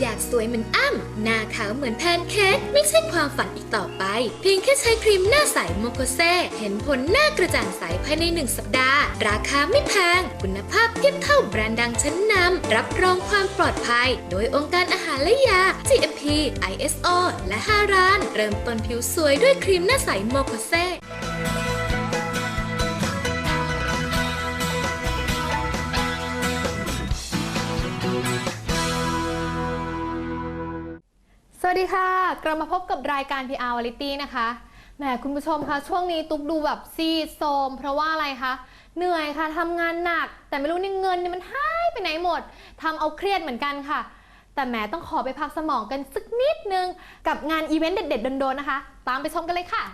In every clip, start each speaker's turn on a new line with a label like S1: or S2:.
S1: อยากสวยเหมือนอ้ำหน้าขาวเหมือนแพนเค้กไม่ใช่ความฝันอีกต่อไป เพียงแค่ใช้ครีมหน้าใสโมโคเซเห็นผลหน้ากระจ่างใสภายในหนึ่งสัปดาห์ ราคาไม่แพง คุณภาพเทียบเท่าแบรนด์ดังชั้นนำรับรองความปลอดภัย โดยองค์การอาหารและยา GMP ISO และ5ร้าน เริ่มต้นผิวสวยด้วยครีมหน้าใสโมโคเซ
S2: วัสดีค่ะ กลับมาพบกับรายการ PR Variety นะคะแหมคุณผู้ชมคะช่วงนี้ตุ๊กดูแบบซีดโทมเพราะว่าอะไรคะเหนื่อยค่ะทำงานหนัก แต่ไม่รู้นี่เงินเนี่ยมันหายไปไหนหมดทำเอาเครียดเหมือนกันค่ะ แต่แหมต้องขอไปพักสมองกันสักนิดนึง กับงานอีเวนต์เด็ดๆโดนๆนะคะ ตามไปชมกันเลยค่ะ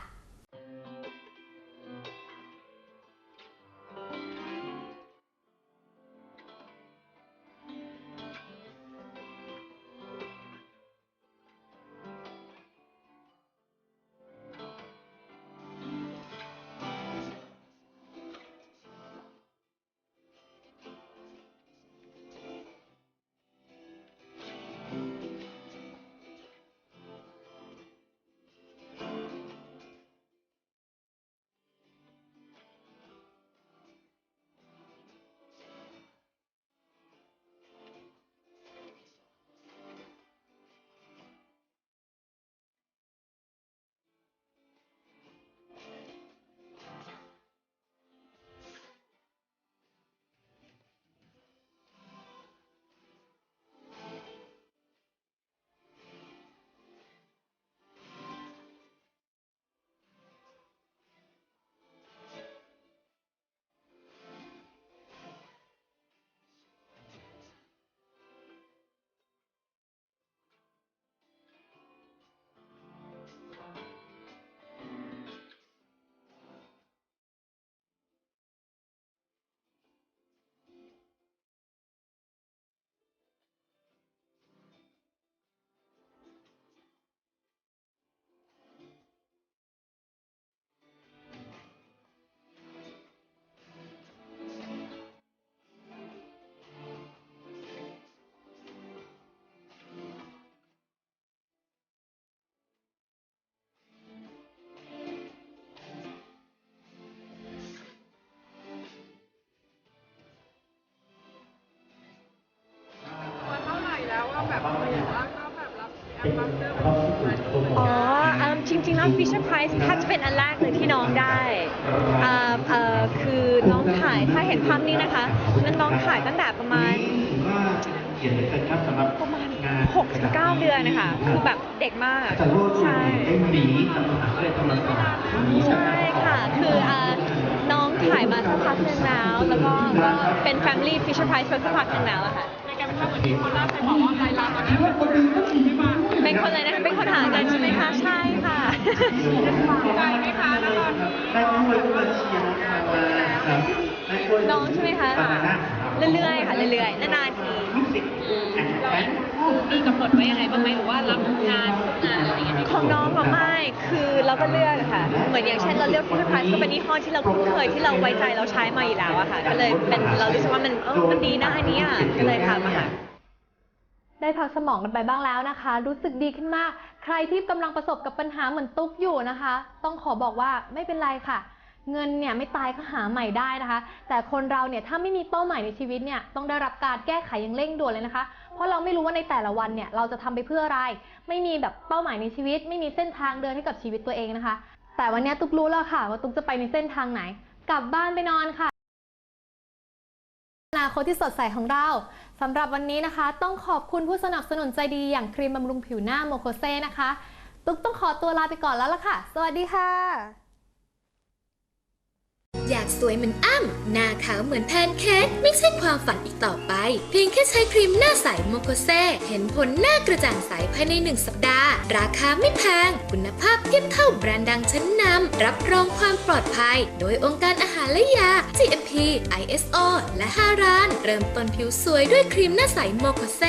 S3: อ๋อเอิ่ม
S4: จริงๆแล้ว Fisher Price ถ้าจะเป็นอันแรกเลยที่น้องได้อ่าเอ่อคือน้องถ่ายถ้าเห็นภาพนี้นะคะมันน้องถ่ายตั้งแต่ประมาณประมาณ6-9เดือนนะคะคือแบบเด็กมากใช่ใช่ค่ะ คืออ่าน้องถ่ายมาสักพักหนึ่งแล้ว แล้วก็ก็เป็น Family Fisher Price มาสักพักหนึ่งแล้วอะค่ะ
S3: เป็นภาพเหมือนที่คนแรกเคยบอกว่าไลลาตอนนี้เป็นคนที่บ้าน
S4: เป็นคนอะไรนะคะเป็นคนหากันใช่ไหมคะ ใช่ค่ะ
S3: ใจไหมคะแล้วตอนนี้
S4: น้องใช่ไหมคะ เรื่อยๆค่ะ เรื่อยๆ นานๆทีอืม
S5: มีกำหนดไว้ยังไงบ้างไหมหรือว่ารับงานทุกงานอะไรอย่างเงี้ย
S4: ของน้องอะไม่ คือเราก็เลือกอะค่ะ เหมือนอย่างเช่นเราเลือกฟิชเชอร์ไพรส์ก็เป็นยี่ห้อที่เราคุ้นเคยที่เราไว้ใจเราใช้มาอยู่แล้วอะค่ะ ก็เลยเป็นเรารู้สึกว่ามันเออมันดีนะอันเนี้ยก็เลยทำอะค่ะ
S2: ได้พักสมองกันไปบ้างแล้วนะคะ รู้สึกดีขึ้นมาก ใครที่กำลังประสบกับปัญหาเหมือนตุ๊กอยู่นะคะ ต้องขอบอกว่าไม่เป็นไรค่ะ เงินเนี่ยไม่ตายก็หาใหม่ได้นะคะ แต่คนเราเนี่ยถ้าไม่มีเป้าหมายในชีวิตเนี่ยต้องได้รับการแก้ไขอย่างเร่งด่วนเลยนะคะ เพราะเราไม่รู้ว่าในแต่ละวันเนี่ยเราจะทำไปเพื่ออะไร ไม่มีแบบเป้าหมายในชีวิต ไม่มีเส้นทางเดินให้กับชีวิตตัวเองนะคะ แต่วันนี้ตุ๊กรู้แล้วค่ะ ว่าตุ๊กจะไปในเส้นทางไหน กลับบ้านไปนอนค่ะอนาคตที่สดใสของเราสำหรับวันนี้นะคะ ต้องขอบคุณผู้สนับสนุนใจดีอย่างครีมบำรุงผิวหน้าโมโคเซ่นะคะ ตุ๊กต้องขอตัวลาไปก่อนแล้วล่ะค่ะ สวัสดีค่ะ
S1: อยากสวยเหมือนอ้ำหน้าขาวเหมือนแพนเค้กไม่ใช่ความฝันอีกต่อไป เพียงแค่ใช้ครีมหน้าใสโมโคเซเห็นผลหน้ากระจ่างใสภายในหนึ่งสัปดาห์ ราคาไม่แพง คุณภาพเทียบเท่าแบรนด์ดังชั้นนำรับรองความปลอดภัย โดยองค์การอาหารและยา GMP ISO และ 5 ร้าน เริ่มต้นผิวสวยด้วยครีมหน้าใสโมโคเซ